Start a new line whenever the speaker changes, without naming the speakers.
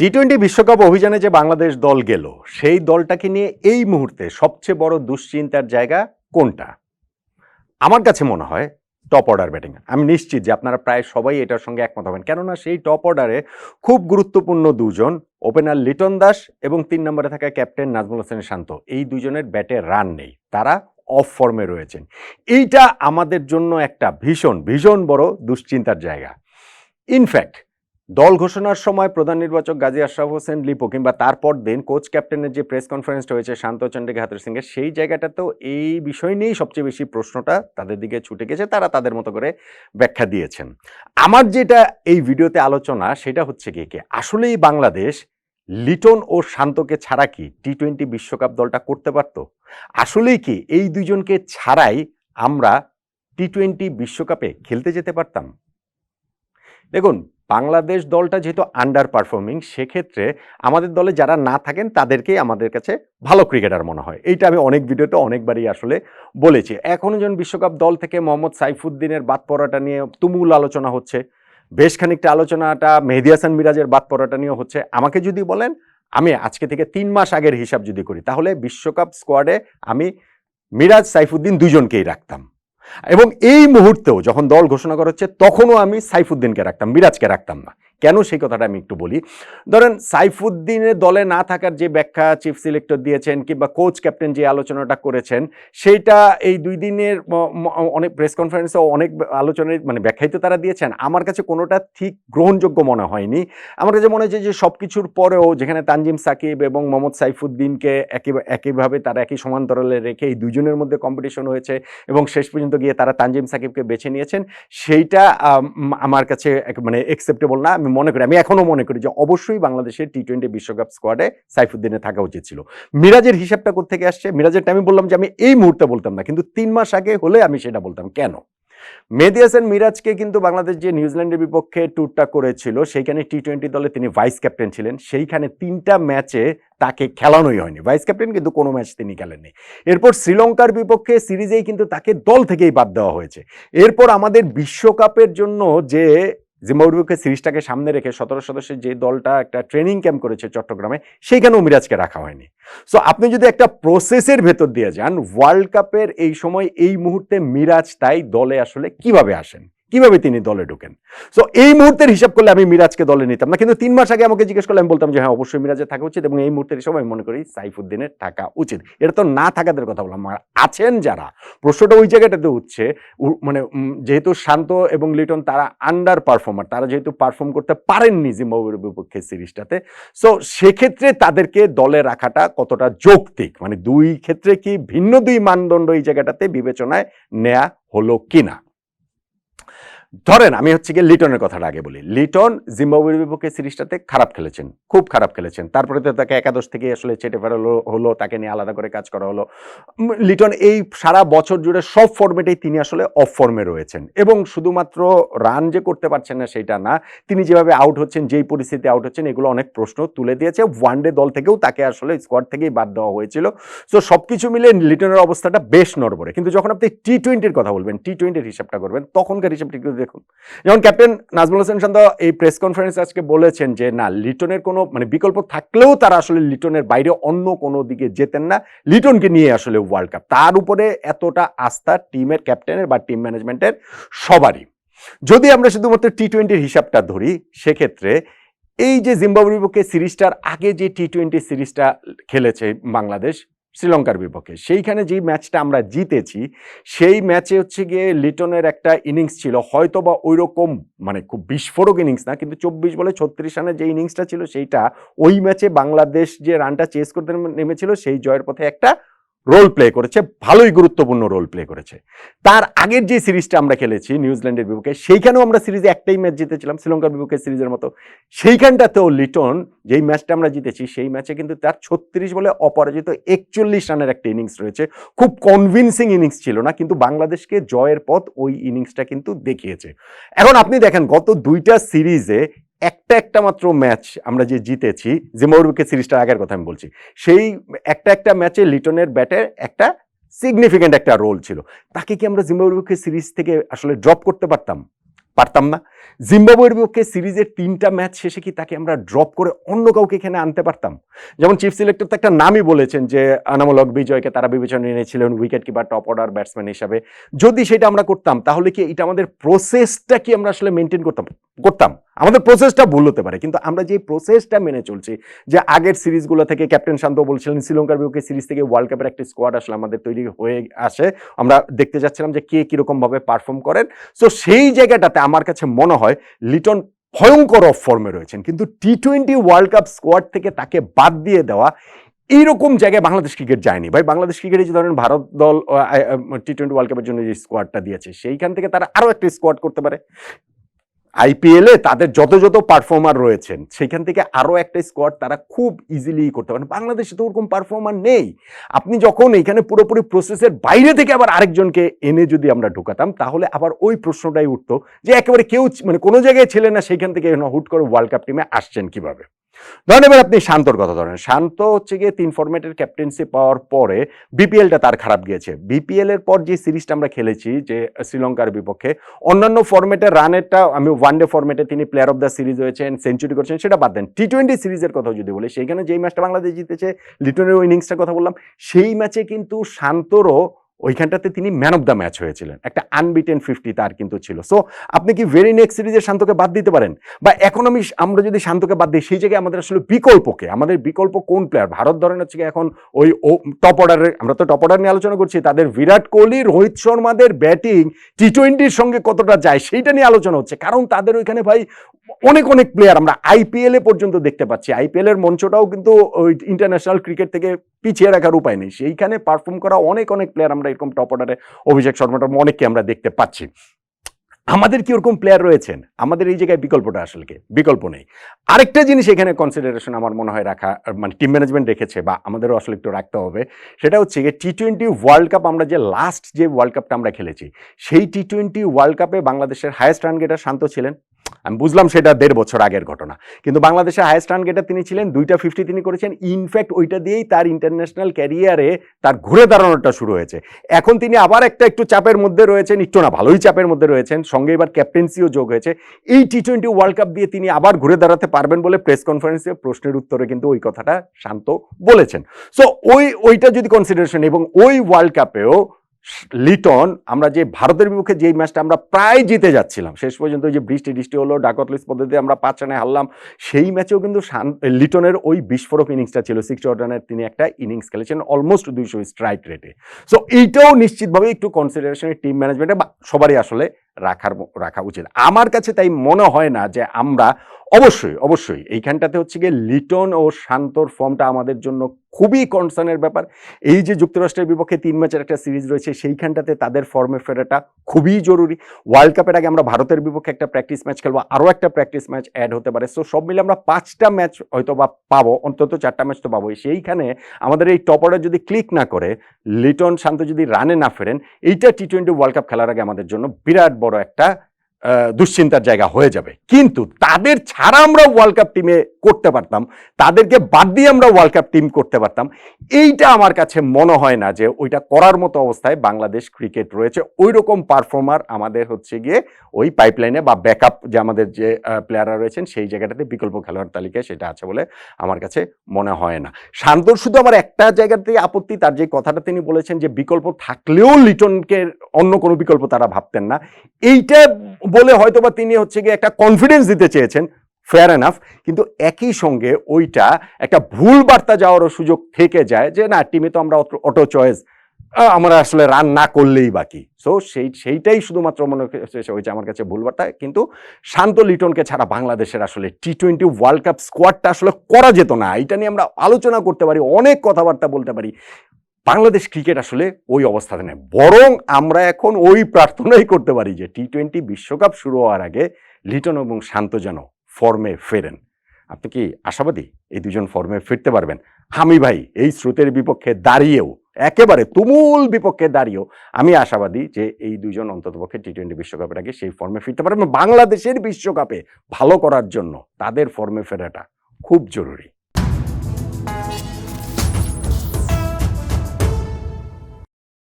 T twenty বিশ্বকাপ অভিযানে যে বাংলাদেশ দল গেল, সেই দলটাকে নিয়ে এই মুহূর্তে সবচেয়ে বড় দুশ্চিন্তার জায়গা কোনটা? আমার কাছে মনে হয় টপ অর্ডার ব্যাটিং। আমি নিশ্চিত যে আপনারা প্রায় সবাই এটার সঙ্গে একমত হবেন। কেননা সেই টপ অর্ডারে খুব গুরুত্বপূর্ণ দুজন, ওপেনার লিটন দাস এবং তিন নম্বরে থাকা ক্যাপ্টেন নাজমুল হোসেন শান্ত, এই দুজনের ব্যাটে রান নেই। তারা অফ ফর্মে রয়েছেন। এইটা আমাদের জন্য একটা ভীষণ ভীষণ বড় দুশ্চিন্তার জায়গা। ইনফ্যাক্ট দল ঘোষণার সময় প্রধান নির্বাচক গাজী আশরাফ হোসেন লিপো কিংবা তারপর দিন কোচ ক্যাপ্টেনের যে প্রেস কনফারেন্সটা হয়েছে শান্ত চন্দ্রিকা হাতুর সিংয়ের সেই জায়গাটাতেও এই বিষয় নিয়েই সবচেয়ে বেশি প্রশ্নটা তাদের দিকে ছুটে গেছে। তারা তাদের মতো করে ব্যাখ্যা দিয়েছেন। আমার যেটা এই ভিডিওতে আলোচনা, সেটা হচ্ছে কি কি? আসলেই বাংলাদেশ লিটন ও শান্তকে ছাড়া কি টি টোয়েন্টি বিশ্বকাপ দলটা করতে পারতো? আসলেই কি এই দুজনকে ছাড়াই আমরা টি টোয়েন্টি বিশ্বকাপে খেলতে যেতে পারতাম? দেখুন বাংলাদেশ দলটা যেহেতু আন্ডার পারফর্মিং সেক্ষেত্রে আমাদের দলে যারা না থাকেন, তাদেরকেই আমাদের কাছে ভালো ক্রিকেটার মনে হয়। এইটা আমি অনেক ভিডিওতে অনেকবারই আসলে বলেছি। এখনও যেন বিশ্বকাপ দল থেকে মোহাম্মদ সাইফুদ্দিনের বাদ পড়াটা নিয়ে তুমুল আলোচনা হচ্ছে, বেশ খানিকটা আলোচনাটা মেহেদি হাসান মিরাজের বাদ পড়াটা নিয়ে হচ্ছে, আমাকে যদি বলেন, আমি আজকে থেকে তিন মাস আগের হিসাব যদি করি, তাহলে বিশ্বকাপ স্কোয়াডে আমি মিরাজ, সাইফুদ্দিন দুজনকেই রাখতাম। এবং এই মুহূর্তেও যখন দল ঘোষণা করা হচ্ছে, তখনও আমি সাইফুদ্দিনকে রাখতাম, মিরাজকে রাখতাম না। কেন সেই কথাটা আমি একটু বলি? ধরেন সাইফুদ্দিনের দলে না থাকার যে ব্যাখ্যা চিফ সিলেক্টর দিয়েছেন কিংবা কোচ ক্যাপ্টেন যে আলোচনাটা করেছেন, সেইটা এই দুই দিনের অনেক প্রেস কনফারেন্সে অনেক আলোচনায় মানে ব্যাখ্যাই তো তারা দিয়েছেন। আমার কাছে কোনোটা ঠিক গ্রহণযোগ্য মনে হয়নি। আমার কাছে মনে হয়েছে যে সব কিছুর পরেও যেখানে তানজিম সাকিব এবং মোহাম্মদ সাইফুদ্দিনকে একই একইভাবে তারা একই সমান্তরালে রেখে এই দুজনের মধ্যে কম্পিটিশন হয়েছে এবং শেষ পর্যন্ত গিয়ে তারা তানজিম সাকিবকে বেছে নিয়েছেন, সেইটা আমার কাছে মানে একসেপ্টেবল না। আমি মনে করি, আমি এখনও মনে করি যে অবশ্যই বাংলাদেশের টি টোয়েন্টি বিশ্বকাপ স্কোয়াডে সাইফুদ্দিনে থাকা উচিত ছিল। মিরাজের হিসাবটা কোথেকে আসছে? মিরাজেরটা আমি বললাম যে আমি এই মুহূর্তে বলতাম না, কিন্তু তিন মাস আগে হলে আমি সেটা বলতাম। কেন? মেহেদি হাসান মিরাজকে কিন্তু বাংলাদেশ যে নিউজিল্যান্ডের বিপক্ষে ট্যুরটা করেছিল, সেইখানে টি টোয়েন্টি দলে তিনি ভাইস ক্যাপ্টেন ছিলেন। সেইখানে তিনটা ম্যাচে তাকে খেলানোই হয়নি। ভাইস ক্যাপ্টেন কিন্তু কোনো ম্যাচ তিনি খেলেননি। এরপর শ্রীলঙ্কার বিপক্ষে সিরিজেই কিন্তু তাকে দল থেকেই বাদ দেওয়া হয়েছে। এরপর আমাদের বিশ্বকাপের জন্য যে জিম্বাবুয়ের বিপক্ষে সিরিজটাকে সামনে রেখে সতেরো সদস্যের যে দলটা একটা ট্রেনিং ক্যাম্প করেছে চট্টগ্রামে, সেইখানেও মিরাজকে রাখা হয়নি। সো আপনি যদি একটা প্রসেসের ভেতর দিয়ে যান ওয়ার্ল্ড কাপের এই সময়, এই মুহূর্তে মিরাজ তাই দলে আসলে কীভাবে আসেন? কীভাবে তিনি দলে ঢোকেন? সো এই মুহূর্তের হিসাব করলে আমি মিরাজকে দলে নিতাম না। কিন্তু তিন মাস আগে আমাকে জিজ্ঞেস করলে আমি বলতাম যে হ্যাঁ অবশ্যই মিরাজের থাকা উচিত এবং এই মুহূর্তের হিসাবে আমি মনে করি সাইফুদ্দিনের থাকা উচিত। এটা তো না থাকাদের কথা বললাম। আছেন যারা, প্রশ্নটা ওই জায়গাটাতে উঠছে মানে যেহেতু শান্ত এবং লিটন তারা আন্ডার পারফর্মার তারা যেহেতু পারফর্ম করতে পারেননি জিম্বাবুয়ের বিপক্ষে সিরিজটাতে সো সেক্ষেত্রে তাদেরকে দলে রাখাটা কতটা যৌক্তিক? মানে দুই ক্ষেত্রে কি ভিন্ন দুই মানদণ্ড এই জায়গাটাতে বিবেচনায় নেয়া হলো কিনা? ধরেন আমি হচ্ছে গিয়ে লিটনের কথাটা আগে বলি। লিটন জিম্বাবুয়ের বিপক্ষে সিরিজটাতে খারাপ খেলেছেন, খুব খারাপ খেলেছেন। তারপরে তো তাকে একাদশ থেকে আসলে চেটে ফেরালো হলো, তাকে নিয়ে আলাদা করে কাজ করা হলো। লিটন এই সারা বছর জুড়ে সব ফর্মেটেই তিনি আসলে অফ ফর্মে রয়েছেন এবং শুধুমাত্র রান যে করতে পারছেন না সেটা না, তিনি যেভাবে আউট হচ্ছেন, যেই পরিস্থিতিতে আউট হচ্ছেন, এগুলো অনেক প্রশ্ন তুলে দিয়েছে। ওয়ানডে দল থেকেও তাকে আসলে স্কোয়াড থেকেই বাদ দেওয়া হয়েছিল। সো সব কিছু মিলে লিটনের অবস্থাটা বেশ নড়বড়ে। কিন্তু যখন আপনি টি টোয়েন্টির কথা বলবেন টি টোয়েন্টির হিসাবটা করবেন, তখনকার হিসাবটা দেখুন, যেমন ক্যাপ্টেন নাজমুল হোসেন শান্ত এই প্রেস কনফারেন্সে আজকে বলেছেন যে, না, লিটনের কোনো মানে বিকল্প থাকলেও তারা আসলে লিটনের বাইরে অন্য কোনো দিকে যেতেন না। লিটনকে নিয়ে আসলে ওয়ার্ল্ড কাপ তার উপরে এতটা আস্থা টিমের ক্যাপ্টেনের বা টিম ম্যানেজমেন্টের সবারই। যদি আমরা শুধুমাত্র টি টোয়েন্টির হিসাবটা ধরি, সেক্ষেত্রে এই যে জিম্বাবুয়ের বিপক্ষে সিরিজটার আগে যে টি টোয়েন্টি সিরিজটা খেলেছে বাংলাদেশ শ্রীলঙ্কার বিপক্ষে। সেইখানে যেই ম্যাচটা আমরা জিতেছি, সেই ম্যাচে হচ্ছে গিয়ে লিটনের একটা ইনিংস ছিল। হয়তো বা ওই রকম মানে খুব বিস্ফোরক ইনিংস না, কিন্তু চব্বিশ বলে ছত্রিশ রানের যে ইনিংসটা ছিল, সেইটা ওই ম্যাচে বাংলাদেশ যে রানটা চেস করতে নেমেছিল, সেই জয়ের পথে একটা রোল প্লে করেছে, ভালোই গুরুত্বপূর্ণ রোল প্লে করেছে। তার আগের যে সিরিজটা আমরা খেলেছি, নিউজিল্যান্ডের বিপক্ষে, সেইখানেও আমরা সিরিজে একটাই ম্যাচ জিতেছিলাম, শ্রীলঙ্কার বিপক্ষে সিরিজের মতো। সেইখানটাতেও লিটন, যেই ম্যাচটা আমরা জিতেছি, সেই ম্যাচে কিন্তু তার ছত্রিশ বলে অপরাজিত একচল্লিশ রানের একটা ইনিংস রয়েছে। খুব কনভিনসিং ইনিংস ছিল না, কিন্তু বাংলাদেশকে জয়ের পথ ওই ইনিংসটা কিন্তু দেখিয়েছে। এখন আপনি দেখেন, গত দুইটা সিরিজে একটা একটা মাত্র ম্যাচ আমরা যে জিতেছি জিম্বাবুয়ের সিরিজটার আগের কথা আমি বলছি, সেই একটা একটা ম্যাচে লিটনের ব্যাটের একটা সিগনিফিক্যান্ট একটা রোল ছিল। তাকে কি আমরা জিম্বাবুয়ের সিরিজ থেকে আসলে ড্রপ করতে পারতাম? পারতাম না। জিম্বাবুয়ের বিপক্ষে সিরিজের তিনটা ম্যাচ শেষে কি তাকে আমরা ড্রপ করে অন্য কাউকে এখানে আনতে পারতাম? যেমন চিফ সিলেক্টর তো একটা নামই বলেছেন যে আনামূলক বিজয়কে তারা বিবেচনা এনেছিলেন wicket keeper top order batsman হিসাবে। যদি সেটা আমরা করতাম, তাহলে কি এটা আমাদের প্রসেসটা কি আমরা আসলে মেনটেন করতাম? করতাম। আমাদের প্রসেসটা ভুল হতে পারে। কিন্তু আমরা যে প্রসেসটা মেনে চলছি, যে আগের সিরিজগুলো থেকে ক্যাপ্টেন শান্ত বলছিলেন, শ্রীলঙ্কার বিপক্ষে সিরিজ থেকে ওয়ার্ল্ড কাপের একটা স্কোয়াড আসলে আমাদের তৈরি হয়ে আসে। আমরা দেখতে যাচ্ছিলাম যে কে কীরকম ভাবে পারফর্ম করেন। সো সেই জায়গাটাতে আমার কাছে মনে হয়, লিটন ভয়ঙ্কর অফ ফর্মে রয়েছেন। কিন্তু T twenty world cup squad থেকে তাকে বাদ দিয়ে দেওয়া, এইরকম জায়গায় বাংলাদেশ ক্রিকেট যায়নি। ভাই, বাংলাদেশ ক্রিকেটে যে ধরেন ভারত দল টি টোয়েন্টি ওয়ার্ল্ড কাপের জন্য যে স্কোয়াডটা দিয়েছে, সেইখান থেকে তারা আরও একটা স্কোয়াড করতে পারে। আইপিএলে তাদের যত যত পারফর্মার রয়েছেন, সেখান থেকে আরও একটা স্কোয়াড তারা খুব ইজিলি করতে পারেন বাংলাদেশে তো ওরকম পারফর্মার নেই। আপনি যখন এখানে পুরোপুরি প্রসেসের বাইরে থেকে আবার আরেকজনকে এনে যদি আমরা ঢুকাতাম, তাহলে আবার ওই প্রশ্নটাই উঠতো যে একেবারে কেউ মানে কোনো জায়গায় ছিলেন না, সেখান থেকে হুট করে ওয়ার্ল্ড কাপ টিমে আসছেন কীভাবে? ধরেন এবার আপনি শান্তর কথা ধরেন। শান্ত হচ্ছে গিয়ে তিন ফরম্যাটের ক্যাপ্টেন্সি পাওয়ার পরে বিপিএলটা তার খারাপ গিয়েছে। বিপিএল এর পর যে সিরিজটা আমরা খেলেছি, যে শ্রীলঙ্কার বিপক্ষে, অন্যান্য ফরম্যাটের রানেরটা আমি ওয়ান ডে ফরম্যাটে তিনি প্লেয়ার অফ দ্য সিরিজ হয়েছেন সেঞ্চুরি করেছেন, সেটা বাদ দেন। টি টোয়েন্টি সিরিজের কথা যদি বলি, সেইখানে যেই ম্যাচটা বাংলাদেশ জিতেছে লিটনের ইনিংসটার কথা বললাম, সেই ম্যাচে কিন্তু শান্তরও ওইখানটাতে তিনি ম্যান অফ দ্য ম্যাচ হয়েছিলেন। একটা আনবিটেন ফিফটি তার কিন্তু ছিল। সো আপনি কি ভেরি নেক্সট সিরিজে শান্তকে বাদ দিতে পারেন? বা এখন আমি আমরা যদি শান্তকে বাদ দিই, সেই জায়গায় আমাদের আসলে বিকল্পকে আমাদের বিকল্প কোন প্লেয়ার ভারত ধরেন হচ্ছে কি এখন ওই ও টপ অর্ডারের আমরা তো টপ অর্ডার নিয়ে আলোচনা করছি, তাদের বিরাট কোহলি, রোহিত শর্মাদের ব্যাটিং টি টোয়েন্টির সঙ্গে কতটা যায়, সেইটা নিয়ে আলোচনা হচ্ছে। কারণ তাদের ওইখানে ভাই অনেক অনেক প্লেয়ার আমরা আইপিএল পর্যন্ত দেখতে পাচ্ছি। আইপিএল এর মঞ্চটাও কিন্তু ওই ইন্টারন্যাশনাল ক্রিকেট থেকে পিছিয়ে রাখার উপায় নেই। সেইখানে পারফর্ম করা অনেক অনেক প্লেয়ার আমরা এরকম টপ অর্ডারে অভিষেক শর্মাটা অনেককে আমরা দেখতে পাচ্ছি। আমাদের কি ওরকম প্লেয়ার রয়েছেন? আমাদের এই জায়গায় বিকল্পটা আসলে কি? বিকল্প নেই। আরেকটা জিনিস এখানে কনসিডারেশন আমার মনে হয় রাখা মানে টিম ম্যানেজমেন্ট রেখেছে বা আমাদেরও আসলে একটু রাখতে হবে, সেটা হচ্ছে গিয়ে টি টোয়েন্টি ওয়ার্ল্ড কাপ আমরা যে লাস্ট যে ওয়ার্ল্ড কাপটা আমরা খেলেছি, সেই টি টোয়েন্টি ওয়ার্ল্ড কাপে বাংলাদেশের হায়েস্ট রান গেটার শান্ত ছিলেন। আমি বুঝলাম সেটা দেড় বছর আগের ঘটনা, কিন্তু বাংলাদেশের হায়েস্ট রান গেটার তিনি ছিলেন, দুইটা ফিফটি তিনি করেছেন। ইনফ্যাক্ট ওইটা দিয়েই তার ইন্টারন্যাশনাল ক্যারিয়ারে তার ঘুরে দাঁড়ানোটা শুরু হয়েছে। এখন তিনি আবার একটা একটু চাপের মধ্যে রয়েছেন, একটু না, ভালোই চাপের মধ্যে রয়েছেন। সঙ্গে এবার ক্যাপ্টেন্সিও যোগ হয়েছে। এই টি টোয়েন্টি ওয়ার্ল্ড কাপ দিয়ে তিনি আবার ঘুরে দাঁড়াতে পারবেন বলে প্রেস কনফারেন্সে প্রশ্নের উত্তরে কিন্তু ওই কথাটা শান্ত বলেছেন। সো ওই, ওইটা যদি কনসিডারেশন এবং ওই ওয়ার্ল্ড কাপেও লিটন আমরা যে ভারতের বিপক্ষে যেই ম্যাচটা আমরা প্রায় জিতে যাচ্ছিলাম, শেষ পর্যন্ত যে বৃষ্টি বৃষ্টি হলো ডাকতলিস পদ্ধতিতে আমরা পাঁচ রানে হারলাম, সেই ম্যাচেও কিন্তু লিটনের ওই বিস্ফোরক ইনিংসটা ছিল সিক্সটি রানের তিনি একটা ইনিংস খেলেছেন অলমোস্ট দুইশো স্ট্রাইক রেটে সো এইটাও নিশ্চিতভাবে একটু কনসিডারেশনের টিম ম্যানেজমেন্টে সবারই আসলে রাখার রাখা উচিত। আমার কাছে তাই মনে হয় না যে আমরা, অবশ্যই অবশ্যই এইখানটাতে হচ্ছে গিয়ে লিটন ও শান্তর ফর্মটা আমাদের জন্য খুবই কনসার্নের ব্যাপার। এই যে যুক্তরাষ্ট্রের বিপক্ষে তিন ম্যাচের একটা সিরিজ রয়েছে, সেইখানটাতে তাদের ফর্মে ফেরাটা খুবই জরুরি। ওয়ার্ল্ড কাপের আগে আমরা ভারতের বিপক্ষে একটা প্র্যাকটিস ম্যাচ খেলব, আরও একটা প্র্যাকটিস ম্যাচ অ্যাড হতে পারে। সো সব মিলে আমরা পাঁচটা ম্যাচ হয়তো বা পাবো, অন্তত চারটা ম্যাচ তো পাবো সেইখানে আমাদের এই টপ অর্ডার যদি ক্লিক না করে, লিটন, শান্ত যদি রানে না ফেরেন, এইটা টি টোয়েন্টি ওয়ার্ল্ড কাপ খেলার আগে আমাদের জন্য বিরাট বড় একটা দুশ্চিন্তার জায়গা হয়ে যাবে। কিন্তু তাদের ছাড়া আমরা ওয়ার্ল্ড কাপ টিমে করতে পারতাম, তাদেরকে বাদ দিয়ে আমরা ওয়ার্ল্ড কাপ টিম করতে পারতাম, এইটা আমার কাছে মনে হয় না যে ওইটা করার মতো অবস্থায় বাংলাদেশ ক্রিকেট রয়েছে। ওই রকম পারফর্মার আমাদের হচ্ছে গিয়ে ওই পাইপলাইনে বা ব্যাকআপ যে আমাদের যে প্লেয়াররা রয়েছেন, সেই জায়গাটাতে বিকল্প খেলোয়াড় তালিকায় সেটা আছে বলে আমার কাছে মনে হয় না। শান্তর শুধু আমার একটা জায়গাতেই আপত্তি, তার যে কথাটা তিনি বলেছেন যে বিকল্প থাকলেও লিটনকে অন্য কোনো বিকল্প তারা ভাবতেন না, এইটা বলে হয়তোবা তিনি হচ্ছে গিয়ে একটা কনফিডেন্স দিতে চেয়েছেন ফেয়ার এনাফ কিন্তু একই সঙ্গে ওইটা একটা ভুল বার্তা যাওয়ারও সুযোগ থেকে যায় যে, না টিমে তো আমরা অটো চয়েস আমরা আসলে রান না করলেই বাকি। সো সেই, সেইটাই শুধুমাত্র মনে হয়েছে আমার কাছে ভুল বার্তা। কিন্তু শান্ত লিটনকে ছাড়া বাংলাদেশের আসলে টি টোয়েন্টি ওয়ার্ল্ড কাপ স্কোয়াডটা আসলে করা যেত না। এটা নিয়ে আমরা আলোচনা করতে পারি, অনেক কথাবার্তা বলতে পারি। বাংলাদেশ ক্রিকেট আসলে ওই অবস্থাতে নেই বরং আমরা এখন ওই প্রার্থনাই করতে পারি যে টি টোয়েন্টি বিশ্বকাপ শুরু হওয়ার আগে লিটন এবং শান্ত যেন ফর্মে ফেরেন। আপনি কি আশাবাদী এই দুজন ফর্মে ফিরতে পারবেন? আমি ভাই, এই স্রোতের বিপক্ষে দাঁড়িয়েও, একেবারে তুমুল বিপক্ষে দাঁড়িয়েও আমি আশাবাদী যে এই দুজন অন্ততপক্ষে টি টোয়েন্টি বিশ্বকাপের আগে সেই ফর্মে ফিরতে পারবেন। বাংলাদেশের বিশ্বকাপে ভালো করার জন্য তাদের ফর্মে ফেরাটা খুব জরুরি।